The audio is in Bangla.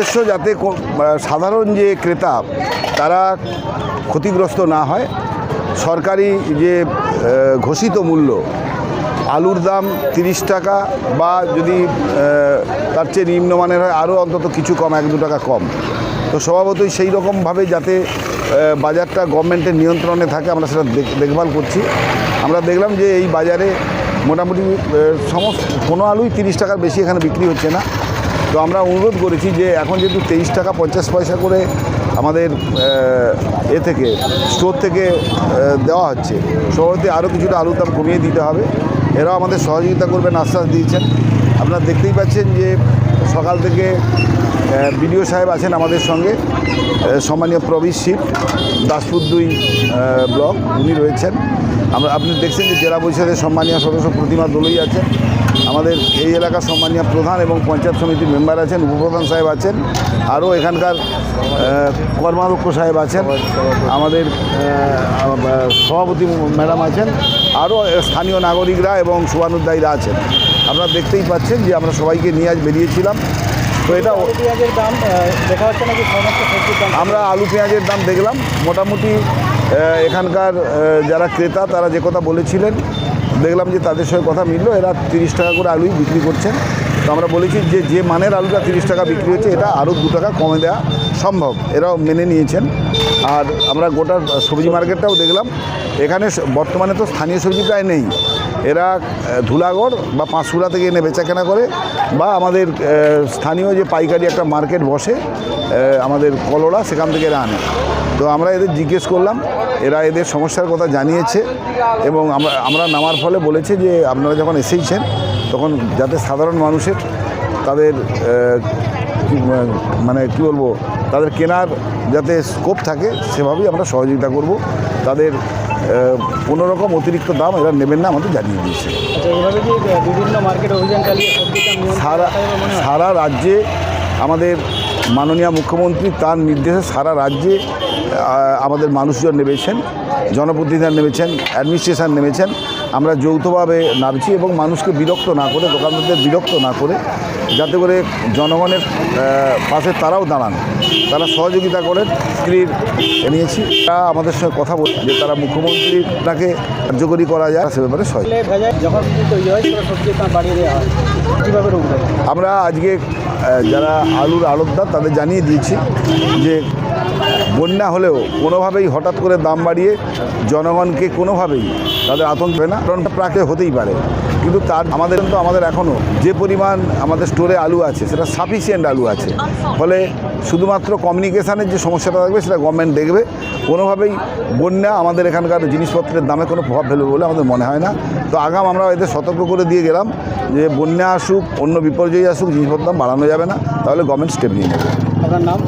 উদ্দেশ্য যাতে সাধারণ যে ক্রেতা, তারা ক্ষতিগ্রস্ত না হয়, সরকারি যে ঘোষিত মূল্য, আলুর দাম তিরিশ টাকা বা যদি তার চেয়ে নিম্নমানের হয়, আরও অন্তত কিছু কম, এক দু টাকা কম। তো স্বভাবতই সেই রকমভাবে যাতে বাজারটা গভর্নমেন্টের নিয়ন্ত্রণে থাকে, আমরা সেটা দেখ- দেখভাল করছি। আমরা দেখলাম যে এই বাজারে মোটামুটি সমস্ত, কোনো আলুই তিরিশ টাকার বেশি এখানে বিক্রি হচ্ছে না। তো আমরা অনুরোধ করেছি যে এখন যেহেতু তেইশ টাকা পঞ্চাশ পয়সা করে আমাদের এ থেকে, স্টোর থেকে দেওয়া হচ্ছে, শহরতে আরও কিছুটা আলুর দাম কমিয়ে দিতে হবে। এরাও আমাদের সহযোগিতা করবেন, আশ্বাস দিয়েছেন। আপনারা দেখতেই পাচ্ছেন যে সকাল থেকে বিডিও সাহেব আছেন আমাদের সঙ্গে সম্মানীয় প্রবীর শিব, দাসপুর দুই ব্লক, উনি রয়েছেন। আমরা, আপনি দেখছেন যে জেলা পরিষদের সম্মানীয় সদস্য প্রতিমা দলই আছেন। আমাদের এই এলাকার সম্মানীয় প্রধান এবং পঞ্চায়েত সমিতির মেম্বার আছেন, উপপ্রধান সাহেব আছেন, আরও এখানকার কর্মাধ্যক্ষ সাহেব আছেন, আমাদের সভাপতি ম্যাডাম আছেন, আরও স্থানীয় নাগরিকরা এবং শুভানুদ্দায়ীরা আছেন। আপনারা দেখতেই পাচ্ছেন যে আমরা সবাইকে নিয়ে আজ বেরিয়েছিলাম। তো এটা পেঁয়াজের দাম দেখা যাচ্ছে নাকি সমস্ত সবজির দাম। আমরা আলু পেঁয়াজের দাম দেখলাম। মোটামুটি এখানকার যারা ক্রেতা তারা যে কথা বলেছিলেন দেখলাম যে তাদের সঙ্গে কথা মিললো। এরা তিরিশ টাকা করে আলুই বিক্রি করছেন। তো আমরা বলেছি যে যে মানের আলুটা তিরিশ টাকা বিক্রি হচ্ছে, এটা আরও দু টাকা কমে দেওয়া সম্ভব। এরাও মেনে নিয়েছেন। আর আমরা গোটা সবজি মার্কেটটাও দেখলাম। এখানে বর্তমানে তো স্থানীয় সবজি প্রায় নেই। এরা ধুলাগড় বা পাঁশকুড়া থেকে এনে বেচাকেনা করে বা আমাদের স্থানীয় যে পাইকারি একটা মার্কেট বসে আমাদের কলোড়া সেখান থেকে এরা আনে। তো আমরা এদের জিজ্ঞেস করলাম। এরা এদের সমস্যার কথা জানিয়েছে এবং আমরা আমরা নামার ফলে বলেছে যে আপনারা যখন এসেইছেন তখন যাতে সাধারণ মানুষের তাদের মানে কি বলব তাদের কেনার যাতে স্কোপ থাকে সেভাবেই আমরা সহযোগিতা করব। তাদের কোনো রকম অতিরিক্ত দাম এরা নেবেন না আমাদের জানিয়ে দিয়েছে। আচ্ছা সারা সারা রাজ্যে আমাদের মাননীয় মুখ্যমন্ত্রী তার নির্দেশে সারা রাজ্যে আমাদের মানুষজন নেমেছেন জনপ্রতিনিধিরা নেমেছেন অ্যাডমিনিস্ট্রেশন নেমেছেন আমরা যৌথভাবে নামছি এবং মানুষকে বিরক্ত না করে দোকানদারদের বিরক্ত না করে যাতে করে জনগণের পাশে তারাও দাঁড়ান। তারা সহযোগিতা করেন স্ত্রীর নিয়েছি তারা আমাদের সঙ্গে কথা বল যে তারা মুখ্যমন্ত্রীর তাকে কার্যকরী করা যায় সে ব্যাপারে আমরা আজকে যারা আলুর আড়তদার তাদের জানিয়ে দিয়েছি যে বন্যা হলেও কোনোভাবেই হঠাৎ করে দাম বাড়িয়ে জনগণকে কোনোভাবেই তাদের আতঙ্ক হবে না। কারণটা প্রাকে হতেই পারে। কিন্তু তার আমাদের তো আমাদের এখনও যে পরিমাণ আমাদের স্টোরে আলু আছে, সেটা সাফিসিয়েন্ট আলু আছে। ফলে শুধুমাত্র কমিউনিকেশানের যে সমস্যাটা থাকবে, সেটা গভর্নমেন্ট দেখবে। কোনোভাবেই বন্যা আমাদের এখানকার জিনিসপত্রের দামে কোনো প্রভাব ফেলবে বলে আমাদের মনে হয় না। তো আগাম আমরা এদের সতর্ক করে দিয়ে গেলাম যে বন্যা আসুক, অন্য বিপর্যয় আসুক জিনিসপত্র দাম বাড়ানো যাবে না। তাহলে গভর্নমেন্ট স্টেপ নিয়ে নেবে। আপনার নাম?